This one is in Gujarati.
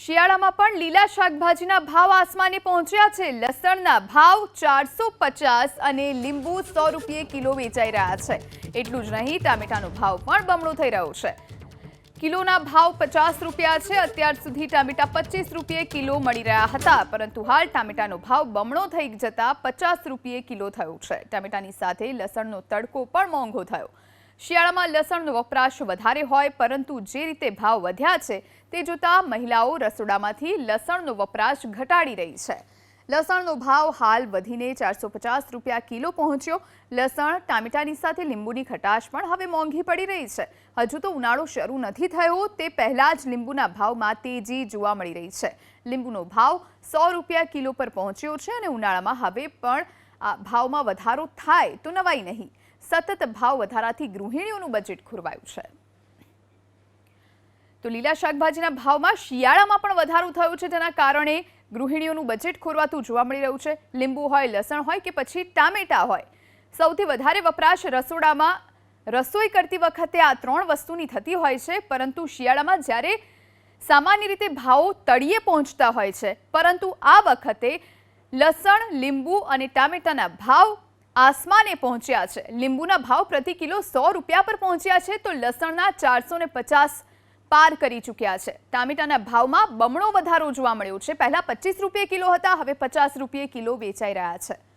શિયાળામાં પણ લીલા શાકભાજીના ભાવ આસમાને પહોંચ્યા છે. લસણના ભાવ ચારસો પચાસ અને લીંબુ સો રૂપિયે કિલો વેચાઈ રહ્યા છે. એટલું જ નહીં, ટામેટાનો ભાવ પણ બમણો થઈ રહ્યો છે. કિલોના ભાવ પચાસ રૂપિયા છે. અત્યાર સુધી ટામેટા પચીસ રૂપિયે કિલો મળી રહ્યા હતા, પરંતુ હાલ ટામેટાનો ભાવ બમણો થઈ જતા પચાસ રૂપિયે કિલો થયો છે. ટામેટાની સાથે લસણનો તડકો પણ મોંઘો થયો. શિયાળામાં લસણનો વપરાશ વધારે હોય, પરંતુ જે રીતે ભાવ વધ્યા છે, તે જોતા મહિલાઓ રસોડામાંથી લસણનો વપરાશ ઘટાડી રહી છે. લસણનો ભાવ હાલ વધીને ચારસો પચાસ રૂપિયા કિલો પહોંચ્યો. લસણ, ટામેટાની સાથે લીંબુની ખટાશ પણ હવે મોંઘી પડી રહી છે. હજુ તો ઉનાળો શરૂ નથી થયો, તે પહેલાં જ લીંબુના ભાવમાં તેજી જોવા મળી રહી છે. લીંબુનો ભાવ સો રૂપિયા કિલો પર પહોંચ્યો છે અને ઉનાળામાં હવે પણ ભાવમાં વધારો થાય તો નવાઈ નહીં. સતત ભાવ વધારાથી ગૃહિણીઓનું બજેટ ખોરવાયું છે. તો લીલા શાકભાજીના ભાવમાં શિયાળામાં પણ વધારો થયો છે, જેના કારણે ગૃહિણીઓનું બજેટ ખોરવાતું જોવા મળી રહ્યું છે. લીંબુ હોય, લસણ હોય કે પછી ટામેટા હોય. સૌથી વધારે વપરાશ રસોડામાં રસોઈ કરતી વખતે આ ત્રણ વસ્તુની થતી હોય છે, પરંતુ શિયાળામાં જ્યારે સામાન્ય રીતે ભાવો તળિયે પહોંચતા હોય છે, પરંતુ આ વખતે લસણ, લીંબુ અને ટામેટાના ભાવ આસમાને પહોંચ્યા છે. લીંબુના ભાવ પ્રતિ કિલો સો રૂપિયા પર પહોંચ્યા છે તો લસણના ચારસો પચાસ પાર કરી ચૂક્યા છે. ટામેટાના ભાવમાં બમણો વધારો જોવા મળ્યો છે. પહેલા પચીસ રૂપિયે કિલો હતા, હવે પચાસ રૂપિયે કિલો વેચાઈ રહ્યા છે.